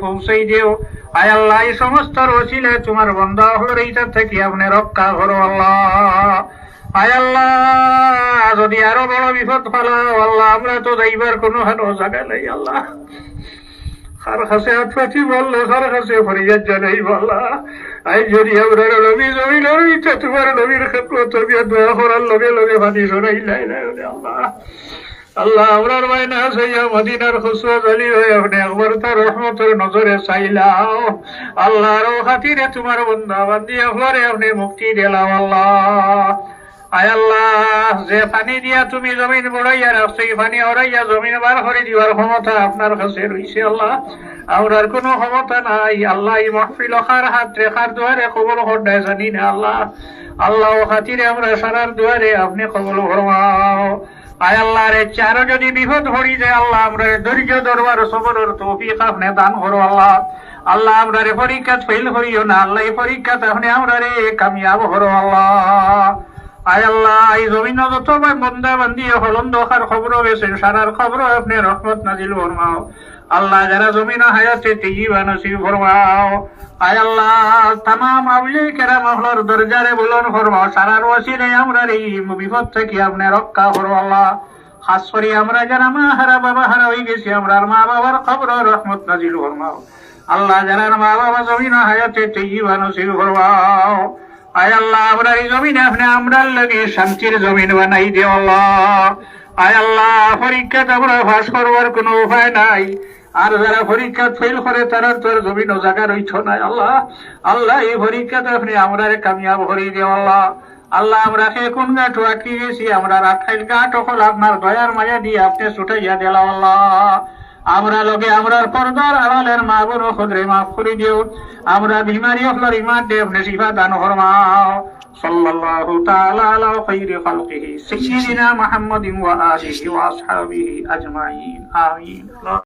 পৌঁছাই দিও। আয় আল্লাহ, এই সমস্ত রসিলে তোমার বন্ধা হলো এইটা থেকে আপনি রক্ষা করো আল্লাহ। আয় আল্লাহ, যদি আরও বড় বিপদ ফেলাও আল্লাহ, আমরা তো যাইবার কোনো হানো জায়গা নেই আল্লাহ। বল্লা আই যদি লগে আল্লাহ। আল্লাহ আমরার মায়না সাইয়া মদিনার খুশবা জালি হয়ে আপনি একবার তার রহমতের নজরে চাইলাও আল্লাহর খাতিরে তোমার বন্ধা বান্দি একবারে আপনি মুক্তি দিলাম আল্লাহ। আয় আল্লাহ, যে পানি দিয়া তুমি জমিন বড়াইয়া রাখছো এই পানি ওরাইয়া জমিন বার করে দিবার ক্ষমতা আপনার কাছে রয়েছে আল্লাহ। আমরার কোনো ক্ষমতা নাই, আল্লাহ এই মহফিল খার হাত রেখার দুয়ারে কবল হড্ডায় জানি না আল্লাহ। আল্লাহ খাতিরে আমরা সারার দুয়ারে আপনি কবল ফরমাও। আয় আল্লাহ রে চারো যদি বিপদ হরি যায়, আল্লাহ আমরা ধৈর্য, দরবার সবরের তৌফিক আপনি দান করো, আল্লাহ। আল্লাহ আমরা রে পরীক্ষা ফেল হরিও না, আল্লাহ এই পরীক্ষা তাহলে আমরা রে কামিয়াব হরো আল্লাহ। আয় এই জমিন যত বন্দা বান্দি হলন দোকার খবর গেছেন সারার খবর আপনি রহমত নাজিল ফরমাও। আল্লাহ যারা জমিন হায়াতে তেজিবা নসিব ফরমাও। আয় আল্লাহ, তামাম আউলি কেরাম হলর দরজারে বলন ফরমাও। সারার ওয়াসিলে আমরা এই বিপদ থেকে আপনি রক্ষা করো আল্লাহ। খাস করে আমরা যারা মা হারা, বাবা হারা হয়ে গেছি, আমরা মা বাবার খবর রহমত নাজিল ফরমাও। আল্লাহ যারা মা বাবা জমিন হায়াতে তেজিবা নসিব ফরমাও। আয় আল্লাহ আমরা এই জমিনে, আপনি আমরার লাগে শান্তির জমিন বানাই দিও আল্লাহ। আয় আল্লাহ পরীক্ষাতে আমরা ফাঁস করবার কোনো উপায় নাই। আর যারা পরীক্ষা ফেল করে, তারা তোর জমিন জায়গা রইছ নাই, আল্লাহ। আল্লাহ, এই পরীক্ষাতে আপনি আমরা কামিয়াব করে দিও আল্লাহ। আল্লাহ, আমরা সে কোন গাঠ আঁকি গেছি, আমরা রাখাইল গাঠ হল আপনার দয়ার মায়া দিয়ে আপনি ছুটাইয়া দিলাম আল্লাহ। আমরা লগে আমরার পর্দার আড়ালের মা বোন খুদরে মাফ করে দিও। আমরা বিমারি হলর ইমান দেব নসিফা দান ফরমাও। সাল্লাল্লাহু তাআলা আলা খাইরি খালকিহি। সাইয়্যিদিনা মুহাম্মাদিন ওয়া আলিহি ওয়া আসহাবিহি আজমাইন। আমিন।